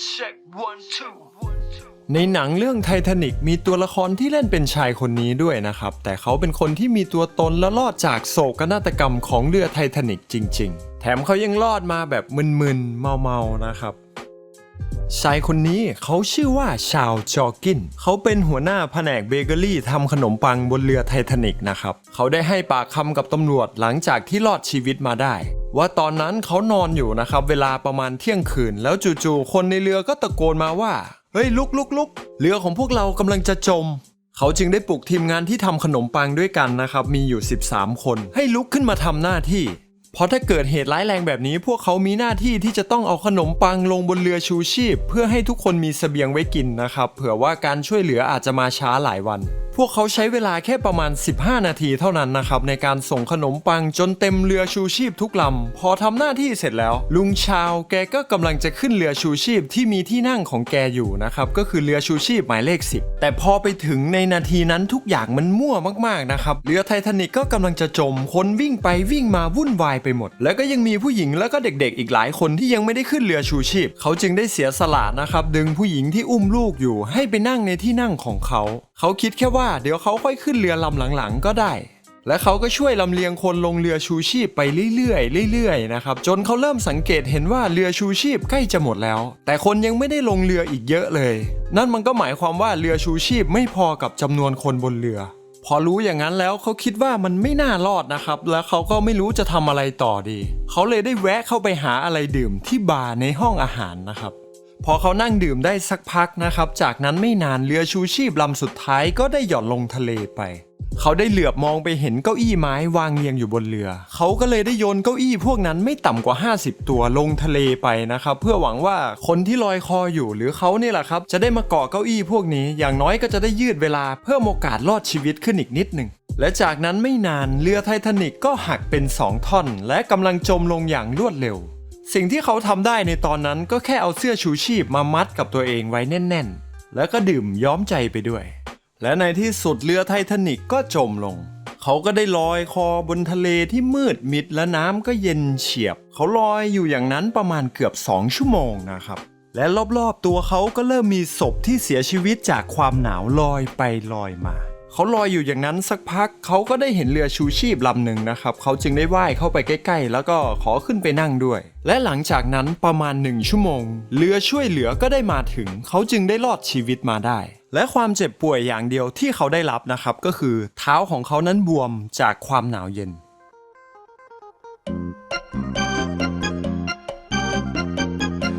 check one two ในหนังเรื่องไททานิกมีตัวละครที่เล่นเป็นชายคนนี้ด้วยนะครับ แต่เขาเป็นคนที่มีตัวตนและรอดจากโศกนาฏกรรมของเรือไททานิกจริง ๆ แถมเขายังรอดมาแบบมึนๆ เมาๆ นะครับชายคนนี้เขาชื่อว่าชาวจอกิน เขาเป็นหัวหน้าแผนกเบเกอรี่ทำขนมปังบนเรือไททานิกนะครับ เขาได้ให้ปากคำกับตำรวจหลังจากที่รอดชีวิตมาได้ ว่าตอนนั้นเขานอนอยู่นะครับ เวลาประมาณเที่ยงคืน แล้วจู่ๆคนในเรือก็ตะโกนมาว่า เฮ้ยลุกลุกลุกเรือของพวกเรากำลังจะจม เขาจึงได้ปลุกทีมงานที่ทำขนมปังด้วยกันนะครับ มีอยู่ 13 คน ให้ลุกขึ้นมาทำหน้าที่ เพราะถ้าเกิดเหตุร้ายแรงแบบนี้ พวกเขามีหน้าที่ที่จะต้องเอาขนมปังลงบนเรือชูชีพ เพื่อให้ทุกคนมีเสบียงไว้กินนะครับ เผื่อว่าการช่วยเหลืออาจจะมาช้าหลายวัน วกเขาใช้เวลาแค่ประมาณ 15 นาทีเท่านั้นนะครับ ในการส่งขนมปังจนเต็มเรือชูชีพทุกลำ พอทำหน้าที่เสร็จแล้ว ลุงชาวแกก็กำลังจะขึ้นเรือชูชีพที่มีที่นั่งของแกอยู่นะครับ ก็คือเรือชูชีพหมายเลข 10 แต่พอไปถึงในนาทีนั้นทุกอย่างมันมั่วมากๆนะครับ เรือไททานิกก็กำลังจะจม คนวิ่งไปวิ่งมาวุ่นวายไปหมด แล้วก็ยังมีผู้หญิงแล้วก็เด็กๆ อีกหลายคนที่ยังไม่ได้ขึ้นเรือชูชีพ เขาจึงได้เสียสละนะครับดึงผู้หญิงที่อุ้มลูกอยู่ให้ไปนั่งในที่นั่งของเขา เขาคิดแค่ว่าเดี๋ยวเขาค่อยขึ้นเรือลำหลังๆ ก็ได้ และเขาก็ช่วยลำเลียงคนลงเรือชูชีพไปเรื่อยๆเรื่อยๆนะครับจนเขาเริ่มสังเกตเห็นว่าเรือชูชีพใกล้จะหมดแล้ว แต่คนยังไม่ได้ลงเรืออีกเยอะเลย นั่นมันก็หมายความว่าเรือชูชีพไม่พอกับจำนวนคนบนเรือ พอรู้อย่างนั้นแล้วเขาคิดว่ามันไม่น่ารอดนะครับ แล้วเขาก็ไม่รู้จะทำอะไรต่อดี เขาเลยได้แวะเข้าไปหาอะไรดื่มที่บาร์ในห้องอาหารนะครับ พอเขานั่งดื่มได้สักพักนะครับ จากนั้นไม่นานเรือชูชีพลำสุดท้ายก็ได้หย่อนลงทะเลไป เขาได้เหลือบมองไปเห็นเก้าอี้ไม้วางเรียงอยู่บนเรือ เขาก็เลยได้โยนเก้าอี้พวกนั้นไม่ต่ำกว่า 50 ตัวลงทะเลไปนะครับ เพื่อหวังว่าคนที่ลอยคออยู่หรือเขาเนี่ยแหละครับ จะได้มาเกาะเก้าอี้พวกนี้ อย่างน้อยก็จะได้ยืดเวลาเพิ่มโอกาสรอดชีวิตขึ้นอีกนิดหนึ่งและจากนั้นไม่นานเรือไททานิกก็หักเป็นสองท่อน และกำลังจมลงอย่างรวดเร็ว สิ่งที่เขาทำได้ในตอนนั้นก็แค่เอาเสื้อชูชีพมามัดกับตัวเองไว้แน่น ๆ แล้วก็ดื่มย้อมใจไปด้วย และในที่สุดเรือไททานิกก็จมลง เขาก็ได้ลอยคอบนทะเลที่มืดมิดและน้ำก็เย็นเฉียบ เขาลอยอยู่อย่างนั้นประมาณเกือบ 2 ชั่วโมงนะครับ และรอบๆตัวเขาก็เริ่มมีศพที่เสียชีวิตจากความหนาวลอยไปลอยมา เขาลอยอยู่อย่างนั้นสักพักเขาก็ได้เห็นเรือชูชีพลำหนึ่งนะครับเขาจึงได้ว่ายเข้าไปใกล้ ๆ แล้วก็ขอขึ้นไปนั่งด้วย และหลังจากนั้นประมาณหนึ่งชั่วโมง เรือช่วยเหลือก็ได้มาถึง เขาจึงได้รอดชีวิตมาได้ และความเจ็บป่วยอย่างเดียวที่เขาได้รับนะครับก็คือ เท้าของเขานั้นบวมจากความหนาวเย็น